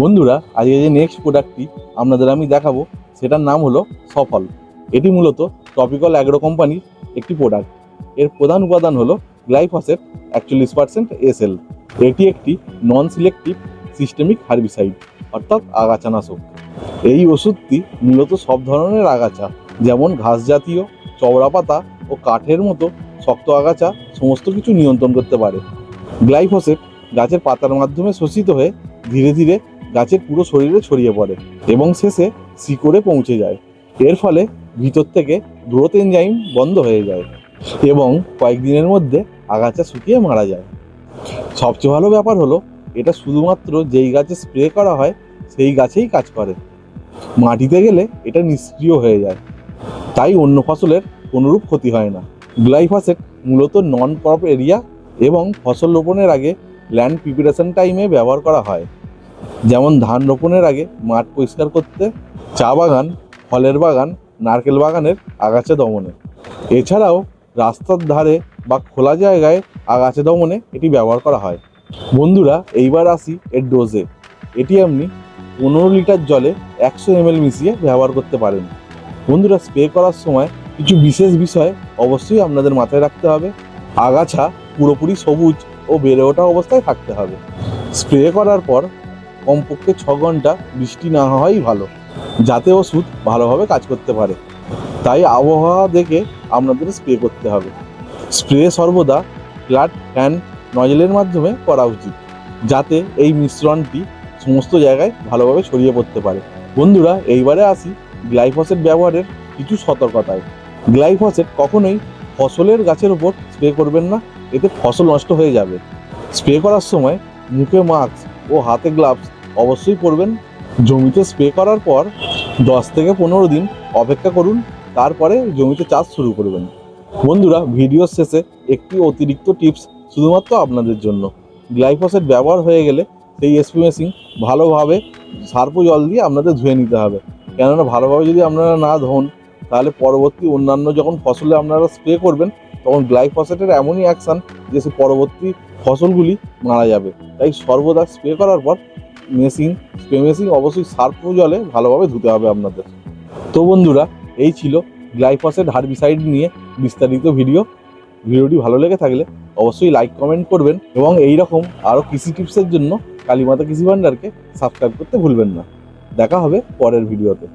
বন্ধুরা আজকে যে নেক্সট প্রোডাক্টটি আপনাদের আমি দেখাবো, সেটার নাম হলো সফল। এটি মূলত টপিক্যাল অ্যাগ্রো কোম্পানির একটি প্রোডাক্টের প্রধান উপাদান হলো গ্লাইফসেট একচল্লিশ পার্সেন্ট এসএল এটি একটি নন সিলেক্টিভ সিস্টেমিক হার্বিসাইড অর্থাৎ আগাছানাশক এই ওষুধটি মূলত সব ধরনের আগাছা, যেমন ঘাস জাতীয়, চওড়া পাতা ও কাঠের মতো শক্ত আগাছা, সমস্ত কিছু নিয়ন্ত্রণ করতে পারে। গ্লাইফোসেট গাছের পাতার মাধ্যমে শোষিত হয়ে ধীরে ধীরে গাছের পুরো শরীরে ছড়িয়ে পড়ে এবং শেষে শিকড়ে পৌঁছে যায়। এর ফলে ভিতর থেকে গ্রোথ এনজাইম বন্ধ হয়ে যায় এবং কয়েকদিনের মধ্যে আগাছা শুকিয়ে মারা যায়। সবচেয়ে ভালো ব্যাপার হলো, এটা শুধুমাত্র যেই গাছে স্প্রে করা হয়, সেই গাছেই কাজ করে। মাটিতে গেলে এটা নিষ্ক্রিয় হয়ে যায়। তাই অন্য ফসলের কোনোরূপ ক্ষতি হয় না। গ্লাইফাসেট মূলত নন ক্রপ এরিয়া এবং ফসল রোপণের আগে ল্যান্ড প্রিপারেশন টাইমে ব্যবহার করা হয়। যেমন ধান রোপণের আগে মাঠ পরিষ্কার করতে, চা বাগান, ফলের বাগান, নারকেল বাগানের আগাছা দমনে। এছাড়াও রাস্তার ধারে বা খোলা জায়গায় আগাছা দমনে এটি ব্যবহার করা হয়। বন্ধুরা, এইবার আসি এর ডোজে এটি আপনি পনেরো লিটার জলে একশো এমএল মিশিয়ে ব্যবহার করতে পারেন। বন্ধুরা স্প্রে করার সময় কিছু বিশেষ বিষয় অবশ্যই আপনাদের মাথায় রাখতে হবে। আগাছা পুরোপুরি সবুজ ও বেড়ে ওঠা অবস্থায় থাকতে হবে। স্প্রে করার পর কমপক্ষে ছ ঘণ্টা বৃষ্টি না হওয়াই ভালো, যাতে ওষুধ ভালোভাবে কাজ করতে পারে। তাই আবহাওয়া দেখে আপনাদের স্প্রে করতে হবে। স্প্রে সর্বদা ফ্ল্যাট ফ্যান নজলের মাধ্যমে করা উচিত, যাতে এই মিশ্রণটি সমস্ত জায়গায় ভালোভাবে ছড়িয়ে পড়তে পারে। বন্ধুরা, এইবারে আসি গ্লাইফসেট ব্যবহারের কিছু সতর্কতায়। গ্লাইফসেট কখনোই ফসলের গাছের উপর স্প্রে করবেন না এতে ফসল নষ্ট হয়ে যাবে। স্প্রে করার সময় মুখে মাস্ক ও হাতে গ্লাভস অবশ্যই পরবেন। জমিতে স্প্রে করার পর দশ থেকে পনেরো দিন অপেক্ষা করুন, তারপরে জমিতে চাষ শুরু করবেন। বন্ধুরা, ভিডিওর শেষে একটি অতিরিক্ত টিপস শুধুমাত্র আপনাদের জন্য। গ্লাইফোসেট ব্যবহার হয়ে গেলে সেই এসপি মেশিন ভালোভাবে সার্প জল দিয়ে আপনাদের ধুয়ে নিতে হবে। কেননা, ভালোভাবে যদি আপনারা না ধোন, তাহলে পরবর্তী অন্যান্য যখন ফসলে আপনারা স্প্রে করবেন তখন গ্লাইফোসেটের এমনই অ্যাকশান যে সে পরবর্তী ফসলগুলি মারা যাবে। তাই সর্বদা স্প্রে করার পর মেশিন স্প্রে মেশিন অবশ্যই সার্প জলে ভালোভাবে ধুতে হবে আপনাদের। তো বন্ধুরা, এই ছিল গ্লাইফোসেট হার্বিসাইড নিয়ে বিস্তারিত ভিডিও ভিডিওটি ভালো লেগে থাকলে অবশ্যই লাইক কমেন্ট করবেন এবং এই রকম আরও কৃষি টিপসের জন্য কালীমাতা কৃষি ভাণ্ডারকে সাবস্ক্রাইব করতে ভুলবেন না। দেখা হবে পরের ভিডিওতে